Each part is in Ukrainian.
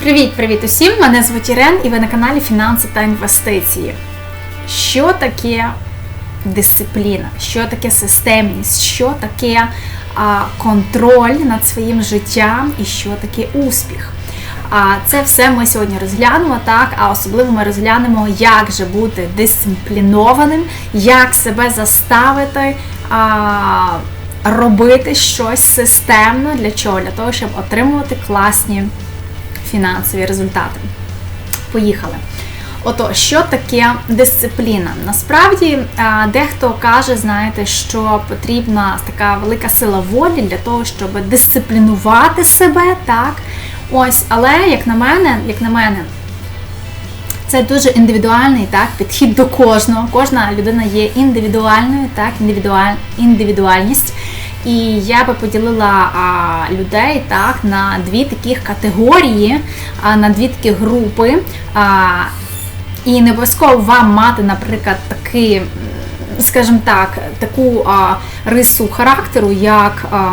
Привіт-привіт усім! Мене звуть Ірен і ви на каналі Фінанси та інвестиції. Що таке дисципліна? Що таке системність? Що таке а, контроль над своїм життям і що таке успіх? А це все ми сьогодні розглянемо, так, а особливо ми розглянемо, як же бути дисциплінованим, як себе заставити. А, Робити щось системно для чого? Для того, щоб отримувати класні фінансові результати. Поїхали. Ото, що таке дисципліна? Насправді, дехто каже, знаєте, що потрібна така велика сила волі для того, щоб дисциплінувати себе, так? Ось, але як на мене, як на мене, це дуже індивідуальний так, підхід до кожного. Кожна людина є індивідуальною, так, індивідуаль, індивідуальність. І я би поділила а, людей так на дві таких категорії, а, на дві такі групи. А, І не обов'язково вам мати, наприклад, таки, скажімо так, таку а, рису характеру, як. А,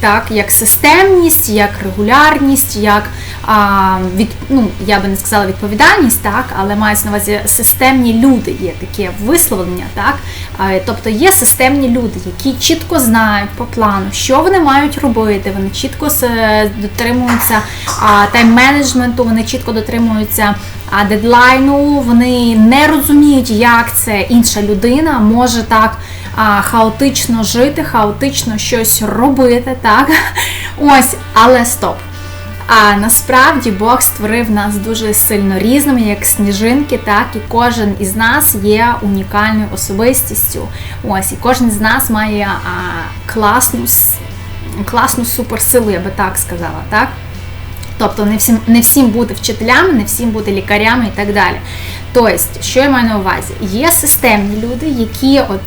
так, як системність, як регулярність, як а, від, ну, я би не сказала відповідальність, так, але мається на увазі системні люди, є таке висловлення, так, а, тобто є системні люди, які чітко знають по плану, що вони мають робити, вони чітко дотримуються тайм-менеджменту, вони чітко дотримуються а, дедлайну, вони не розуміють, як це інша людина може так хаотично жити, хаотично щось робити, так? Ось, але стоп. А насправді Бог створив нас дуже сильно різними, як сніжинки, так і кожен із нас є унікальною особистістю. Ось, і кожен з нас має а, класну класну суперсилу, я би так сказала. так? Тобто не всім не всім бути вчителями, не всім бути лікарями і так далі. Тобто, що я маю на увазі? Є системні люди, які от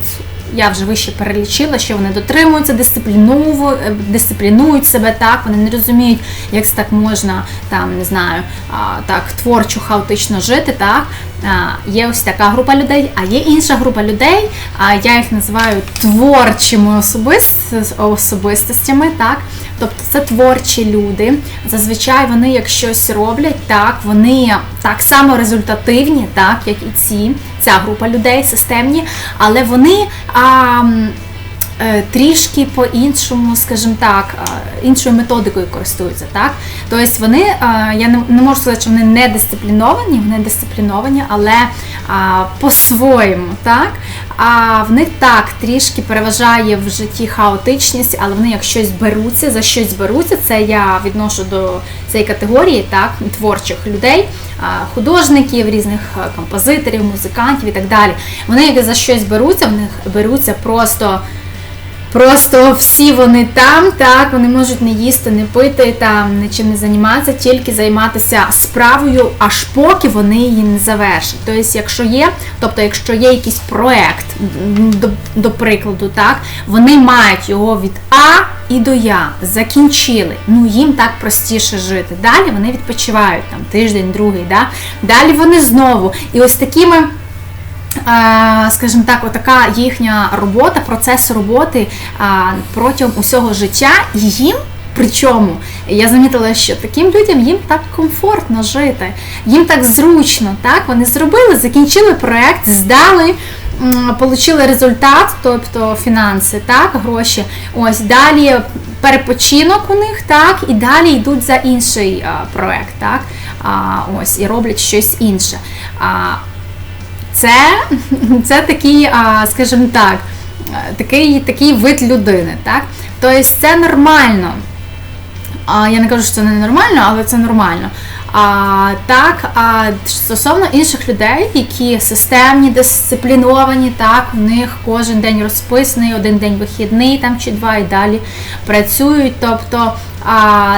я вже вище перелічила, що вони дотримуються дисципліну, дисциплінують себе так, вони не розуміють, як це так можна там, не знаю, так творчо, хаотично жити. так. Є ось така група людей, а є інша група людей, а я їх називаю творчими особистостями. так. Тобто це творчі люди. Зазвичай вони, як щось роблять, так, вони так само результативні, так, як і ці, ця група людей, системні, але вони. А, Е, трішки по-іншому, скажімо так, іншою методикою користуються. так? Тобто вони, я не можу сказати, що вони не дисципліновані, вони дисципліновані, але по-своєму. так? А в них так трішки переважає в житті хаотичність, але вони як щось беруться, за щось беруться, це я відношу до цієї категорії так, творчих людей. Художників, різних композиторів, музикантів і так далі. Вони як за щось беруться, в них беруться просто Просто всі вони там, так, вони можуть не їсти, не пити, там, нічим не займатися, тільки займатися справою, аж поки вони її не завершать. Тобто, якщо є, тобто, якщо є якийсь проект, до, до прикладу, так, вони мають його від А і до Я, закінчили. Ну, їм так простіше жити. Далі вони відпочивають там тиждень, другий, да? далі вони знову. І ось такими скажімо так, отака їхня робота, процес роботи протягом усього життя їм. Причому я замітила, що таким людям їм так комфортно жити, їм так зручно. так, Вони зробили, закінчили проект, здали, отримали результат, тобто фінанси, так, гроші. Ось далі перепочинок у них, так, і далі йдуть за інший а, проект, так, а, ось, і роблять щось інше. А, це це такий, скажімо так, такий такий вид людини. Так? Тобто це нормально. Я не кажу, що це не нормально, але це нормально. А, Так, а стосовно інших людей, які системні, дисципліновані, так, у них кожен день розписаний, один день вихідний там чи два і далі працюють. Тобто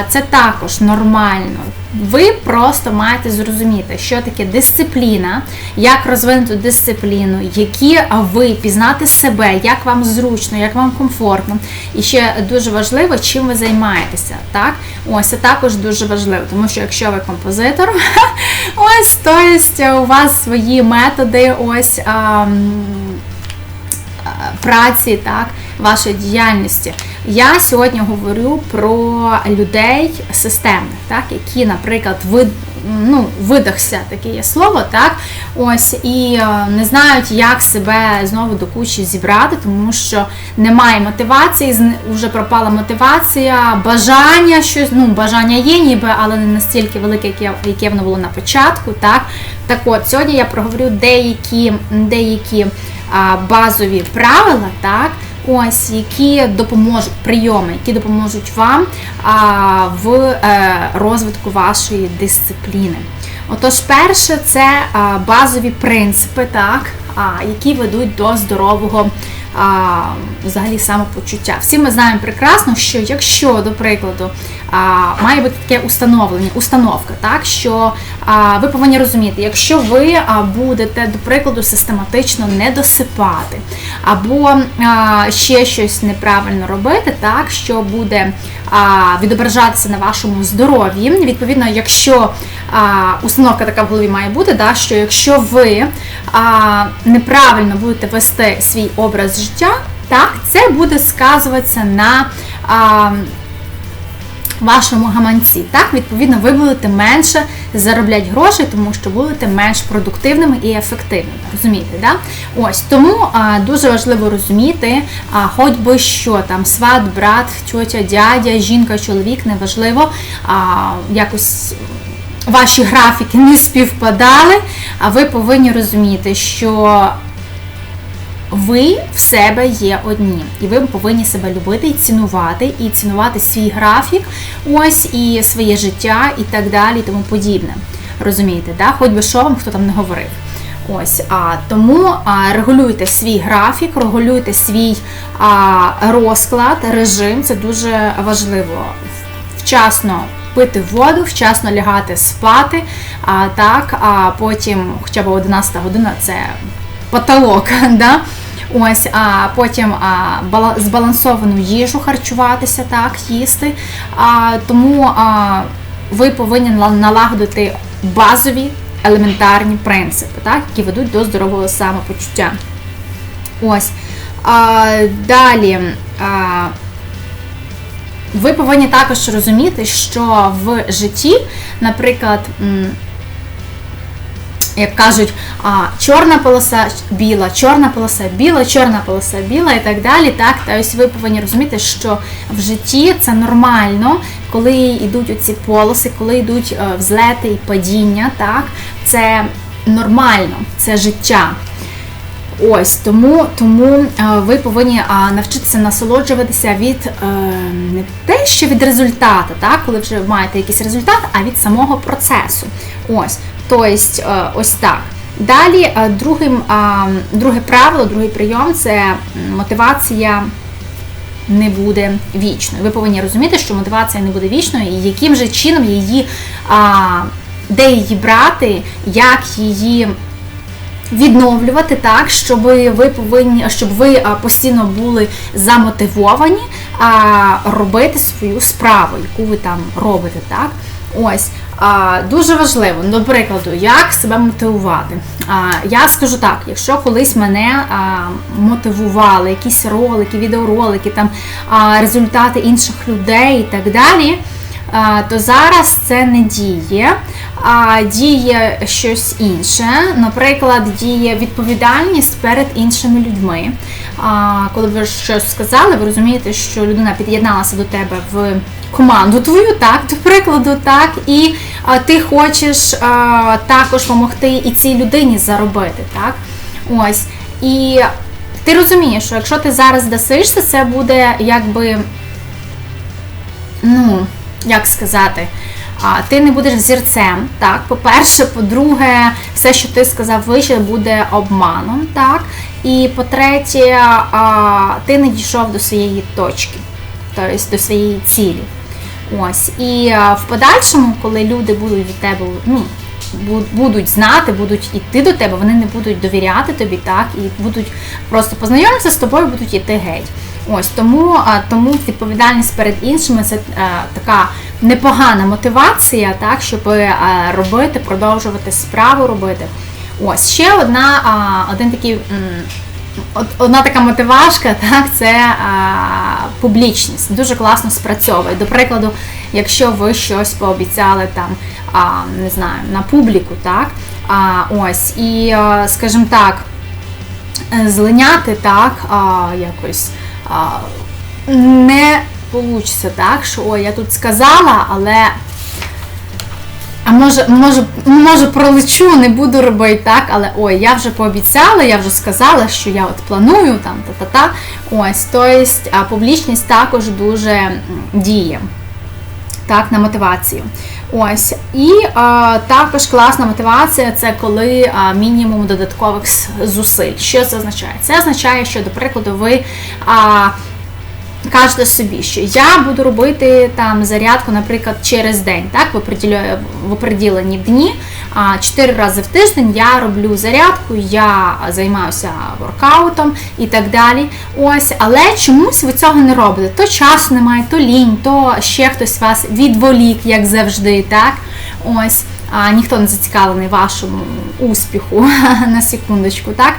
це також нормально. Ви просто маєте зрозуміти, що таке дисципліна, як розвинути дисципліну, які ви пізнати себе, як вам зручно, як вам комфортно. І ще дуже важливо, чим ви займаєтеся. Так? Ось це також дуже важливо, тому що якщо ви композитор, ось то є у вас свої методи ось праці, так вашої діяльності. Я сьогодні говорю про людей системних, так, які, наприклад, ви, ну, видахся таке є слово, так, ось, і е, не знають, як себе знову до кучі зібрати, тому що немає мотивації, вже пропала мотивація, бажання щось, ну, бажання є ніби, але не настільки велике, яке, яке воно було на початку, так. Так от, сьогодні я проговорю деякі, деякі а, базові правила, так, ось, які допоможуть прийоми, які допоможуть вам а, в е, розвитку вашої дисципліни. Отож, перше, це а, базові принципи, так, а, які ведуть до здорового а, взагалі самопочуття. Всі ми знаємо прекрасно, що якщо, до прикладу, має бути таке установлення, установка, так що ви повинні розуміти, якщо ви будете, до прикладу, систематично не досипати, або ще щось неправильно робити, так що буде відображатися на вашому здоров'ї. Відповідно, якщо установка така в голові має бути, да, що якщо ви неправильно будете вести свій образ життя, так, це буде сказуватися на вашому гаманці. Так, відповідно, ви будете менше заробляти грошей, тому що будете менш продуктивними і ефективними. Розумієте, да? Ось тому а, дуже важливо розуміти, а, хоч би що там сват, брат, тьотя, дядя, жінка, чоловік, неважливо, а, якось. Ваші графіки не співпадали, а ви повинні розуміти, що ви в себе є одні, і ви повинні себе любити і цінувати, і цінувати свій графік, ось і своє життя, і так далі, і тому подібне. Розумієте, да? хоч би що вам хто там не говорив. Ось, а тому а, регулюйте свій графік, регулюйте свій а, розклад, режим. Це дуже важливо. Вчасно пити воду, вчасно лягати спати, а так, а потім, хоча б 11 година це потолок. Да? Ось, а потім а, бала- збалансовану їжу харчуватися, так, їсти. А, тому а, ви повинні налагодити базові елементарні принципи, так, які ведуть до здорового самопочуття. Ось. А, далі. А, ви повинні також розуміти, що в житті, наприклад, як кажуть, чорна полоса біла, чорна полоса біла, чорна полоса біла і так далі. Так, та ось ви повинні розуміти, що в житті це нормально, коли йдуть оці полоси, коли йдуть е, взлети і падіння, так, це нормально, це життя. Ось тому, тому е, ви повинні навчитися насолоджуватися від е, не те, що від результату, так, коли вже маєте якийсь результат, а від самого процесу. Ось, тобто, е, ось так. Далі, е, другим, е, друге правило, другий прийом це мотивація не буде вічною. Ви повинні розуміти, що мотивація не буде вічною, і яким же чином її, де її брати, як її відновлювати так, щоб ви повинні, щоб ви постійно були замотивовані робити свою справу, яку ви там робите, так? Ось. А, дуже важливо, до прикладу, як себе мотивувати. А, я скажу так, якщо колись мене а, мотивували якісь ролики, відеоролики, там а, результати інших людей і так далі, а, то зараз це не діє, а діє щось інше. Наприклад, діє відповідальність перед іншими людьми. А, коли ви щось сказали, ви розумієте, що людина під'єдналася до тебе в команду твою, так, до прикладу, так, і а, ти хочеш а, також допомогти і цій людині заробити, так. Ось. І ти розумієш, що якщо ти зараз дасишся, це буде якби, ну, як сказати, а, ти не будеш зірцем, так, по-перше, по-друге, все, що ти сказав вище, буде обманом, так, і по-третє, ти не дійшов до своєї точки, тобто до своєї цілі. Ось. І а, в подальшому, коли люди будуть від тебе, ну, будуть знати, будуть йти до тебе, вони не будуть довіряти тобі, так, і будуть просто познайомитися з тобою, будуть йти геть. Ось тому, а, тому відповідальність перед іншими це е, така непогана мотивація, так, щоб е, робити, продовжувати справу робити. Ось ще одна, один такий от, одна така мотивашка, так, це а, публічність. Дуже класно спрацьовує. До прикладу, якщо ви щось пообіцяли там, а, не знаю, на публіку, так, а, ось, і, а, скажімо так, е, злиняти так, а, якось а, не вийде так, що ой, я тут сказала, але може, може, може пролечу, не буду робити так, але ой, я вже пообіцяла, я вже сказала, що я от планую там та-та-та. Ось, тобто публічність також дуже діє так, на мотивацію. Ось. І а, також класна мотивація це коли а, мінімум додаткових зусиль. Що це означає? Це означає, що, до прикладу, ви. А, кажете собі, що я буду робити там зарядку, наприклад, через день, так, в определені дні. Чотири рази в тиждень я роблю зарядку, я займаюся воркаутом і так далі. Ось, але чомусь ви цього не робите. То часу немає, то лінь, то ще хтось вас відволік, як завжди, так. Ось, а, ніхто не зацікавлений вашому успіху на секундочку, так.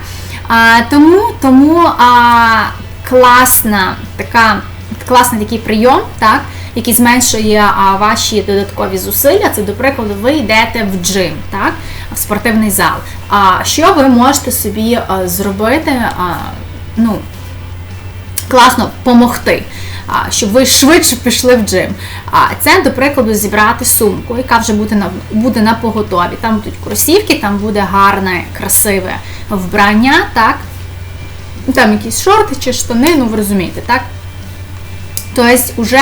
А, тому тому а, класна така, класний такий прийом, так, який зменшує а, ваші додаткові зусилля. Це, до прикладу, ви йдете в джим, так, в спортивний зал. А що ви можете собі а, зробити? А, ну, класно допомогти, щоб ви швидше пішли в джим. А це, до прикладу, зібрати сумку, яка вже буде на буде на поготові. Там будуть кросівки, там буде гарне, красиве вбрання, так? Там якісь шорти чи штани, ну ви розумієте, так? Тобто, вже,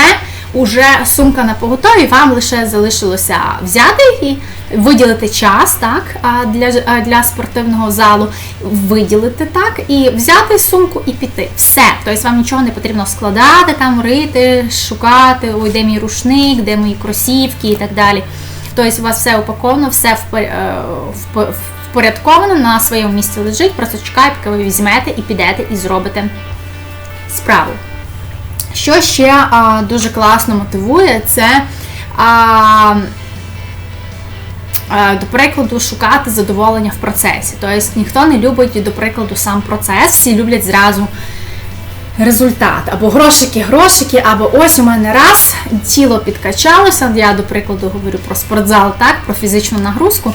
уже сумка на поготові, вам лише залишилося взяти її, виділити час так, для, для спортивного залу, виділити так, і взяти сумку і піти. Все. Тобто вам нічого не потрібно складати, там рити, шукати, ой, де мій рушник, де мої кросівки і так далі. Тобто у вас все упаковано, все впо- е, впо- впорядковано, на своєму місці лежить, просто чекає, поки ви візьмете і підете і зробите справу. Що ще а, дуже класно мотивує, це а, а, до прикладу шукати задоволення в процесі. Тобто ніхто не любить, до прикладу, сам процес, всі люблять зразу результат. Або грошики, грошики, або ось у мене раз, тіло підкачалося. Я, до прикладу, говорю про спортзал, так, про фізичну нагрузку.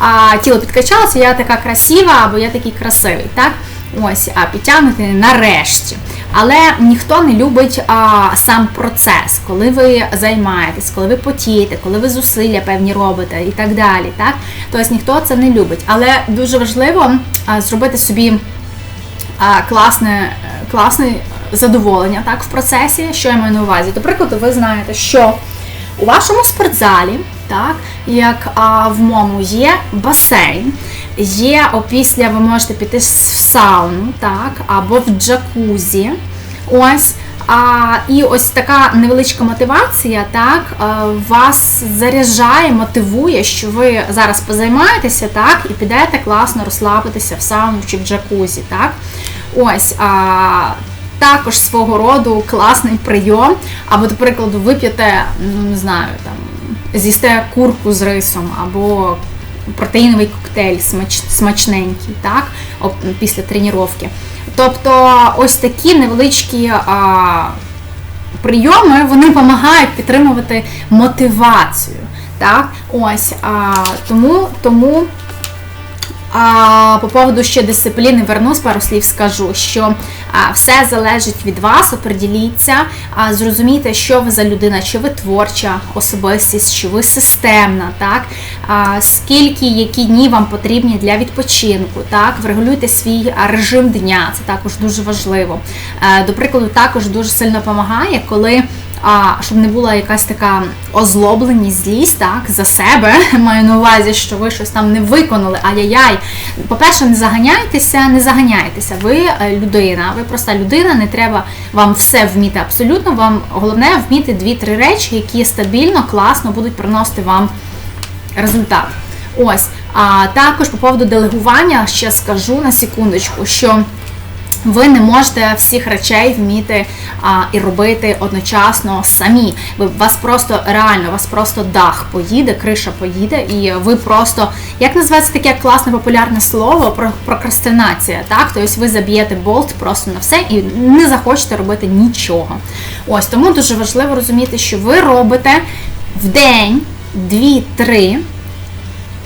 А тіло підкачалося, я така красива, або я такий красивий. так. Ось, а підтягнути нарешті. Але ніхто не любить а, сам процес, коли ви займаєтесь, коли ви потієте, коли ви зусилля певні робите і так далі. Так? Тобто ніхто це не любить. Але дуже важливо а, зробити собі класне, класне задоволення так, в процесі, що я маю на увазі. До прикладу, ви знаєте, що у вашому спортзалі, так, як а, в моєму є басейн, є опісля ви можете піти в сауну, так, або в джакузі. Ось. А, і ось така невеличка мотивація, так, вас заряджає, мотивує, що ви зараз позаймаєтеся, так, і підете класно розслабитися в сауну чи в джакузі, так. Ось. А, також свого роду класний прийом, або, до прикладу, вип'єте, ну не знаю, там, з'їсте курку з рисом, або протеїновий коктейль смач, смачненький, так, після тренування. Тобто ось такі невеличкі а, прийоми вони допомагають підтримувати мотивацію. Так? Ось, а, тому, тому а, по поводу ще дисципліни вернусь, пару слів скажу, що все залежить від вас, оприділіться, а, зрозумійте, що ви за людина, чи ви творча особистість, чи ви системна, так? Скільки, які дні вам потрібні для відпочинку, так? Врегулюйте свій режим дня, це також дуже важливо. Е, До прикладу, також дуже сильно допомагає, коли а щоб не була якась така озлобленість, злість так, за себе, маю на увазі, що ви щось там не виконали, ай-яй-яй. По-перше, не заганяйтеся, не заганяйтеся. Ви е, людина, ви проста людина, не треба вам все вміти абсолютно. Вам головне вміти дві-три речі, які стабільно, класно будуть приносити вам результат. Ось. А також по поводу делегування ще скажу на секундочку, що Ви не можете всіх речей вміти а, і робити одночасно самі. Ви вас просто реально, вас просто дах поїде, криша поїде, і ви просто як називається таке класне популярне слово про прокрастинація. Так, тобто ви заб'єте болт просто на все і не захочете робити нічого. Ось тому дуже важливо розуміти, що ви робите в день дві-три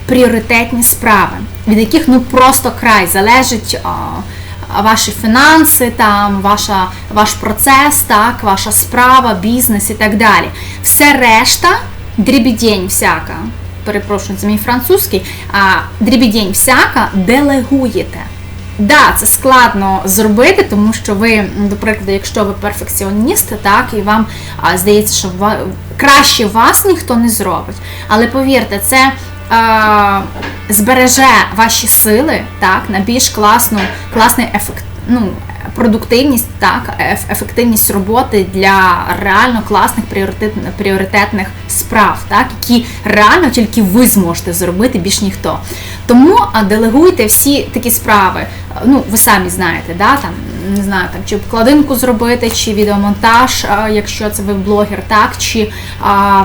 пріоритетні справи, від яких ну просто край залежить. Ваші фінанси, там, ваша, ваш процес, так, ваша справа, бізнес і так далі. Все решта, дрібідень всяка, перепрошую, це мій французький, а дрібідень всяка делегуєте. Да, це складно зробити, тому що ви, до прикладу, якщо ви перфекціоніст, так, і вам а, здається, що ва, краще вас ніхто не зробить. Але повірте, це збереже ваші сили так, на більш класну, класний ефект, ну, продуктивність, так, ефективність роботи для реально класних пріоритет, пріоритетних справ, так, які реально тільки ви зможете зробити, більш ніхто. Тому делегуйте всі такі справи. Ну, ви самі знаєте, да, там, не знаю, там, чи обкладинку зробити, чи відеомонтаж, якщо це ви блогер, так, чи. А,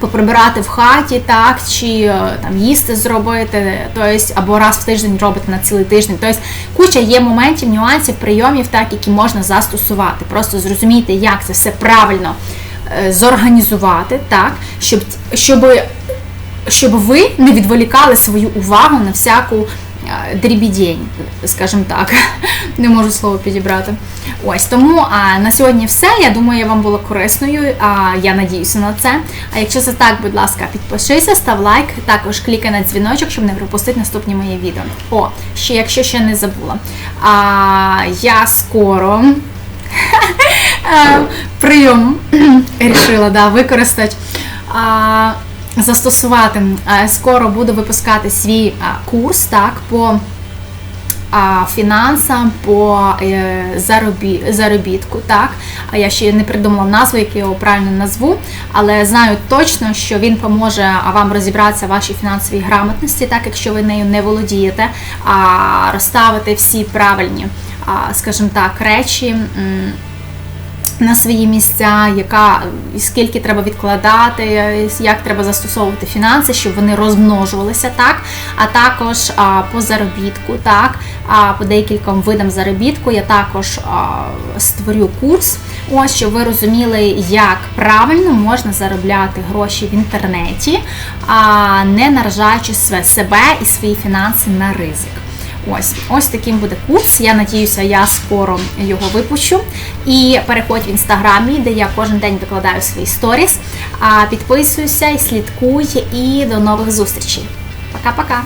поприбирати в хаті, так, чи е, там їсти зробити, тобто, або раз в тиждень робити на цілий тиждень. Тобто куча є моментів, нюансів, прийомів, так, які можна застосувати. Просто зрозуміти, як це все правильно е, зорганізувати, так, щоб, щоб, щоб ви не відволікали свою увагу на всяку дрібідень, скажімо так, не можу слово підібрати. Ось тому а, на сьогодні все. Я думаю, я вам була корисною. А, я надіюся на це. А якщо це так, будь ласка, підпишися, став лайк, також клікай на дзвіночок, щоб не пропустити наступні мої відео. О, ще якщо ще не забула. А, я скоро. е, Прийом рішила да, використати. Застосувати Е, скоро буду випускати свій курс так по фінансам, по е, заробі, заробітку. Так? Я ще не придумала назву, яку я його правильно назву, але знаю точно, що він поможе вам розібратися в вашій фінансовій грамотності, так якщо ви нею не володієте, розставити всі правильні, скажімо так, речі. На свої місця, яка скільки треба відкладати, як треба застосовувати фінанси, щоб вони розмножувалися, так. А також а, по заробітку, так, а по декільком видам заробітку я також а, створю курс. Ось щоб ви розуміли, як правильно можна заробляти гроші в інтернеті, а не наражаючи себе і свої фінанси на ризик. Ось ось таким буде курс. Я надіюся, я скоро його випущу. І переходь в інстаграмі, де я кожен день викладаю свої сторіс. А підписуйся слідкуй. І до нових зустрічей. Пока-пока!